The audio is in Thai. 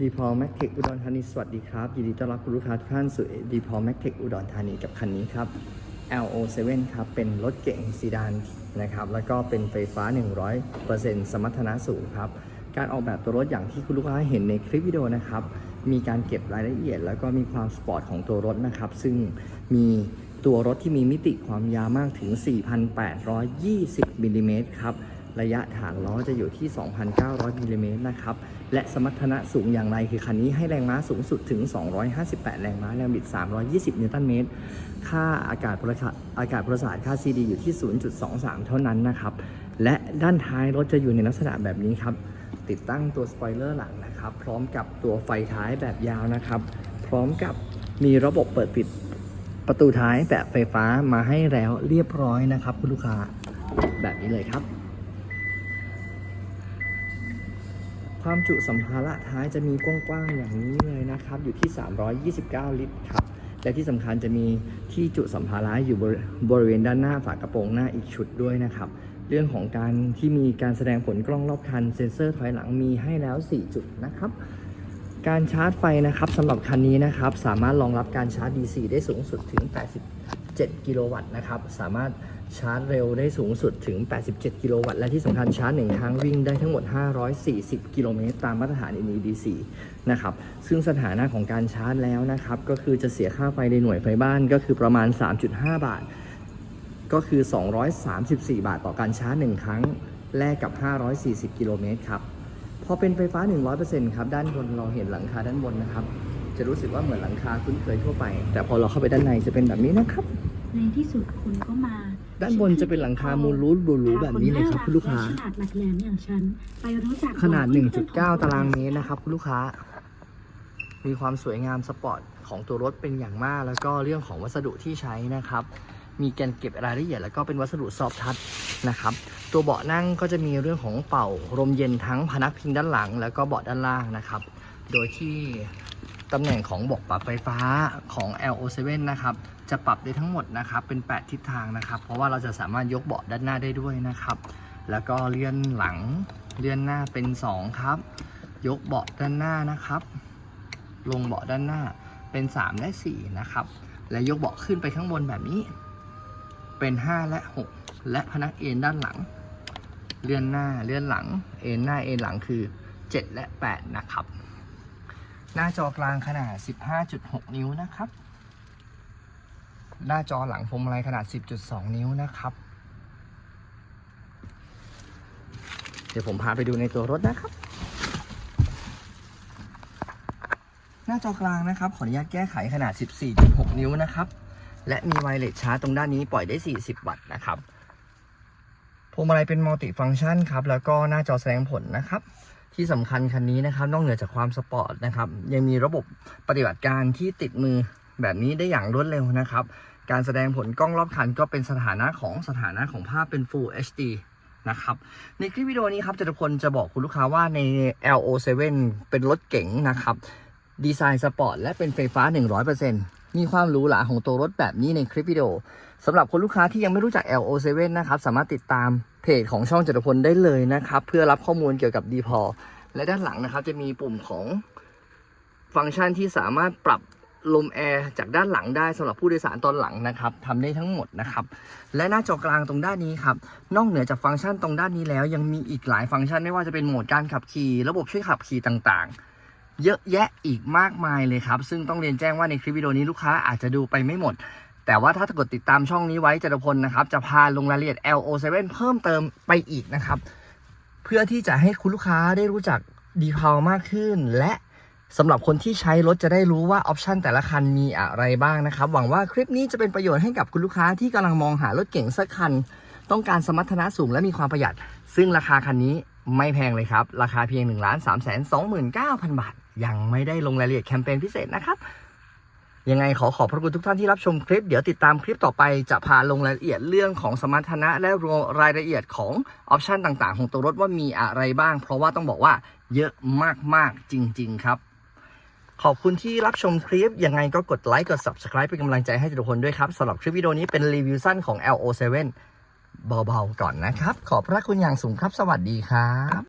ดีพอแม็กเทคอุดรธานี สวัสดีครับ ยินดีต้อนรับคุณลูกค้าทุกท่านสู่ดีพอแม็กเทคอุดรธานีกับคันนี้ครับ LO7 ครับ เป็นรถเก๋งซีดานนะครับ แล้วก็เป็นไฟฟ้า 100%สมรรถนะสูงครับ การออกแบบตัวรถอย่างที่คุณลูกค้าเห็นในคลิปวิดีโอนะครับ มีการเก็บรายละเอียด แล้วก็มีความสปอร์ตของตัวรถนะครับ ซึ่งมีตัวรถที่มีมิติความยาวมากถึง 4,820มิลลิเมตรครับ ระยะฐานล้อจะอยู่ที่ 2,900มิลลิเมตรนะครับ และสมรรถนะสูงอย่างไรคือคันนี้ให้แรงม้าสูงสุดถึง 258 แรงม้า แรงบิด 320 นิวตันเมตร ค่าอากาศพลศาสตร์อากาศพลศาสตร์ค่า CD อยู่ที่ 0.23 เท่านั้นนะครับ และด้านท้ายรถจะอยู่ในลักษณะแบบนี้ครับ ติดตั้งตัวสปอยเลอร์หลังนะครับ พร้อมกับตัวไฟท้ายแบบยาวนะครับ พร้อมกับมีระบบเปิดปิดประตูท้ายแบบไฟฟ้ามาให้แล้วเรียบร้อยนะครับ คุณลูกค้าแบบนี้เลยครับ ความจุสัมภาระท้ายจะมีกว้างๆอย่างนี้เลยนะครับ อยู่ที่ 329 ลิตรครับ และที่สำคัญจะมีที่จุสัมภาระอยู่บริบริเวณด้านหน้าฝากระโปรงหน้าอีกชุดด้วยนะครับ เรื่องของการที่มีการแสดงผลกล้องรอบคันเซ็นเซอร์ถอยหลังมีให้แล้ว 4 จุดนะครับการชาร์จไฟนะครับสำหรับคันนี้นะครับ สามารถรองรับการชาร์จ DC ได้สูงสุดถึง 87 กิโลวัตต์นะครับ สามารถ ชาร์จเร็วได้สูงสุดถึง 87 กิโลวัตต์ และที่สำคัญชาร์จหนึ่งครั้งวิ่งได้ทั้งหมด 540 กิโลเมตรตามมาตรฐาน NEDC นะครับ ซึ่งสถานะของการชาร์จแล้วนะครับ ก็คือจะเสียค่าไฟในหน่วยไฟบ้านก็คือประมาณ 3.5 บาท ก็คือ 234 บาทต่อการชาร์จ 1 ครั้ง แลกกับ 540 กิโลเมตรครับ พอเป็นไฟฟ้า 100%ครับ ด้านบนเราเห็นหลังคาด้านบนนะครับ จะรู้สึกว่าเหมือนหลังคาคุ้นเคยทั่วไป แต่พอเราเข้าไปด้านในจะเป็นแบบนี้นะครับ ในที่สุดคุณก็มาด้านบนจะเป็นหลังคามูลรูทบลูๆแบบนี้เลยครับคุณลูกค้าฉลาดหลักแหลมอย่างฉันไปรู้จักขนาดเพื่อๆ1.9 ตารางเมตรนะครับคุณลูกค้า มีความสวยงามสปอร์ตของตัวรถเป็นอย่างมาก แล้วก็เรื่องของวัสดุที่ใช้นะครับ มีการเก็บรายละเอียดแล้วก็เป็นวัสดุซอฟทัชนะครับ ตัวเบาะนั่งก็จะมีเรื่องของเป่าลมเย็นทั้งพนักพิงด้านหลัง แล้วก็เบาะด้านล่างนะครับ โดยที่ ตำแหน่งของเบาะปรับไฟฟ้าของ LO7 นะครับ จะปรับได้ทั้งหมดนะครับ เป็น 8 ทิศทางนะครับ เพราะว่าเราจะสามารถยกเบาะด้านหน้าได้ด้วยนะครับ แล้วก็เลื่อนหลัง เลื่อนหน้าเป็น 2 ครับ ยกเบาะด้านหน้านะครับ ลงเบาะด้านหน้าเป็น 3 และ 4 นะครับ และยกเบาะขึ้นไปข้างบนแบบนี้ เป็น 5 และ 6 และพนักเอนด้านหลัง เลื่อนหน้า เลื่อนหลัง เอนหน้า เอนหลังคือ 7 และ 8 นะครับ หน้าจอกลางขนาด 15.6 นิ้วนะครับ หน้าจอหลังพวงมาลัยขนาด 10.2 นิ้วนะครับ เดี๋ยวผมพาไปดูในตัวรถนะครับ หน้าจอกลางนะครับ ขออนุญาตแก้ไขขนาด 14.6 นิ้วนะครับ และมีไวเลสชาร์จตรงด้านนี้ปล่อยได้ 40 วัตต์นะครับพวงมาลัยเป็นมัลติฟัง c t ชันครับ แล้วก็หน้าจอแสดงผลนะครับ ที่สำคัญคันนี้นะครับนอกเหนือจากความสปอร์ตนะครับยังมีระบบปฏิบัติการที่ติดมือแบบนี้ได้อย่างรวดเร็วนะครับ การแสดงผลกล้องรอบคันก็เป็นสถานะของสถานะของภาพเป็น Full HD นะครับในคลิปวิดีโอนี้ครับจตุพลจะบอกคุณลูกค้าว่าใน LO7 เป็นรถเก๋งนะครับดีไซน์สปอร์ตและเป็นไฟฟ้า 100%มีความหรูหราของตัวรถแบบนี้ในคลิปวิดีโอสำหรับคนลูกค้าที่ยังไม่รู้จัก LO7 นะครับสามารถติดตาม เพจของช่องจตุพลได้เลยนะครับ เพื่อรับข้อมูลเกี่ยวกับ d p o และด้านหลังนะครับ จะมีปุ่มของฟังก์ชันที่สามารถปรับลมแอร์จากด้านหลังได้สำหรับผู้โดยสารตอนหลังนะครับทำได้ทั้งหมดนะครับ และหน้าจอกลางตรงด้านนี้ครับ นอกเหนือจากฟังก์ชันตรงด้านนี้แล้ว ยังมีอีกหลายฟังก์ชันไม่ว่าจะเป็นโหมดการขับขี่ ระบบช่วยขับขี่ต่างๆ เยอะแยะอีกมากมายเลยครับ ซึ่งต้องเรียนแจ้งว่าในคลิปวิดีโอนี้ลูกค้าอาจจะดูไปไม่หมด แต่ว่าถ้ากดติดตามช่องนี้ไว้จตุพลนะครับ จะพาลงรายละเอียด LO7 เพิ่มเติมไปอีกนะครับ เพื่อที่จะให้คุณลูกค้าได้รู้จักดีพาวมากขึ้น และสำหรับคนที่ใช้รถจะได้รู้ว่าออปชันแต่ละคันมีอะไรบ้างนะครับ หวังว่าคลิปนี้จะเป็นประโยชน์ให้กับคุณลูกค้าที่กำลังมองหารถเก๋งสักคัน ต้องการสมรรถนะสูงและมีความประหยัด ซึ่งราคาคันนี้ไม่แพงเลยครับ ราคาเพียง1 3 2 9 0 0 0บาท ยังไม่ได้ลงรายละเอียดแคมเปญพิเศษนะครับ ยังไงขอขอบพระคุณทุกท่านที่รับชมคลิป เดี๋ยวติดตามคลิปต่อไปจะพาลงรายละเอียดเรื่องของสมรรถนะและรายละเอียดของออปชันต่างๆ ของตัวรถว่ามีอะไรบ้าง เพราะว่าต้องบอกว่าเยอะมากๆจริง ๆ ครับขอบคุณที่รับชมคลิป ยังไงก็กดไลค์กด subscribe เป็นกำลังใจให้ทุกคนด้วยครับสำหรับคลิปวิดีโอนี้เป็นรีวิวสั้นของ LO7 เบาๆก่อนนะครับ ขอบพระคุณอย่างสูงครับ สวัสดีครับ